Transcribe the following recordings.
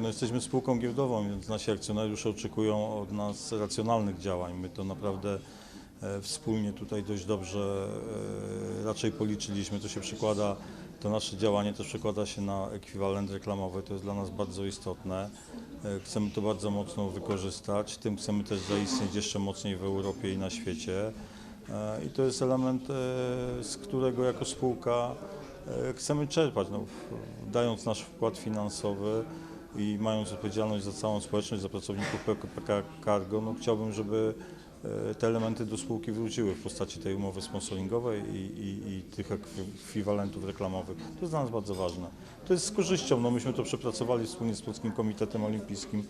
No, jesteśmy spółką giełdową, więc nasi akcjonariusze oczekują od nas racjonalnych działań. My to naprawdę e, wspólnie tutaj dość dobrze e, raczej policzyliśmy. To się przekłada, to nasze działanie też przekłada się na ekwiwalent reklamowy. To jest dla nas bardzo istotne. E, Chcemy to bardzo mocno wykorzystać. Tym chcemy też zaistnieć jeszcze mocniej w Europie i na świecie. I to jest element, z którego jako spółka chcemy czerpać, no, dając nasz wkład finansowy i mając odpowiedzialność za całą społeczność, za pracowników PKP Cargo, no chciałbym, żeby te elementy do spółki wróciły w postaci tej umowy sponsoringowej i, i, i tych ekwi- ekwiwalentów reklamowych. To jest dla nas bardzo ważne. To jest z korzyścią, no myśmy to przepracowali wspólnie z Polskim Komitetem Olimpijskim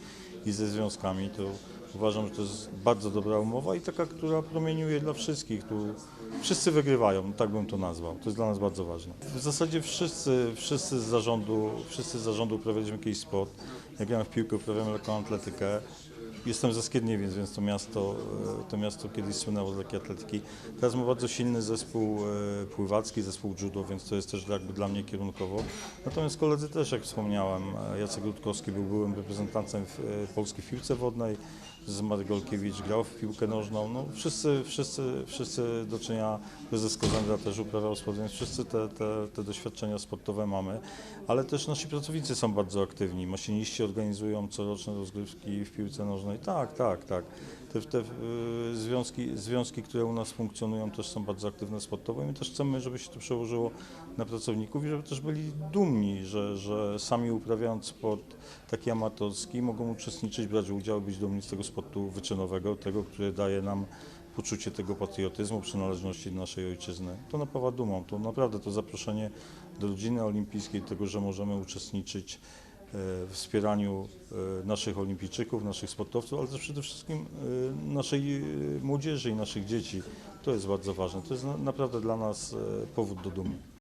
i ze związkami. To uważam, że to jest bardzo dobra umowa i taka, która promieniuje dla wszystkich. Tu wszyscy wygrywają, tak bym to nazwał. To jest dla nas bardzo ważne. W zasadzie wszyscy, wszyscy z zarządu, wszyscy z zarządu uprawialiśmy jakiś sport. Ja grałem w piłkę, uprawiam lekką atletykę. Jestem ze Skierniewic, więc to miasto, e, to miasto kiedyś słynęło z lekkiej atletyki. Teraz ma bardzo silny zespół e, pływacki, zespół judo, więc to jest też jakby dla mnie kierunkowo. Natomiast koledzy też, jak wspomniałem, e, Jacek Rutkowski był byłym reprezentantem Polski w piłce wodnej, z Golkiewicz grał w piłkę nożną. No, wszyscy, wszyscy, wszyscy do czynienia, prezes Kozendra też uprawiał sport, więc wszyscy te, te, te doświadczenia sportowe mamy. Ale też nasi pracownicy są bardzo aktywni. Maszyniści organizują coroczne rozgrywki w piłce nożnej. Tak, tak, tak. Te, te y, związki, związki, które u nas funkcjonują, też są bardzo aktywne sportowo i my też chcemy, żeby się to przełożyło na pracowników i żeby też byli dumni, że, że sami uprawiając sport taki amatorski mogą uczestniczyć, brać udział, być dumni z tego sportu wyczynowego, tego, który daje nam poczucie tego patriotyzmu, przynależności do naszej ojczyzny. To napawa dumą. To naprawdę to zaproszenie do rodziny olimpijskiej, tego, że możemy uczestniczyć wspieraniu e, naszych olimpijczyków, naszych sportowców, ale przede wszystkim e, naszej e, młodzieży i naszych dzieci. To jest bardzo ważne. To jest na- naprawdę dla nas powód do dumy.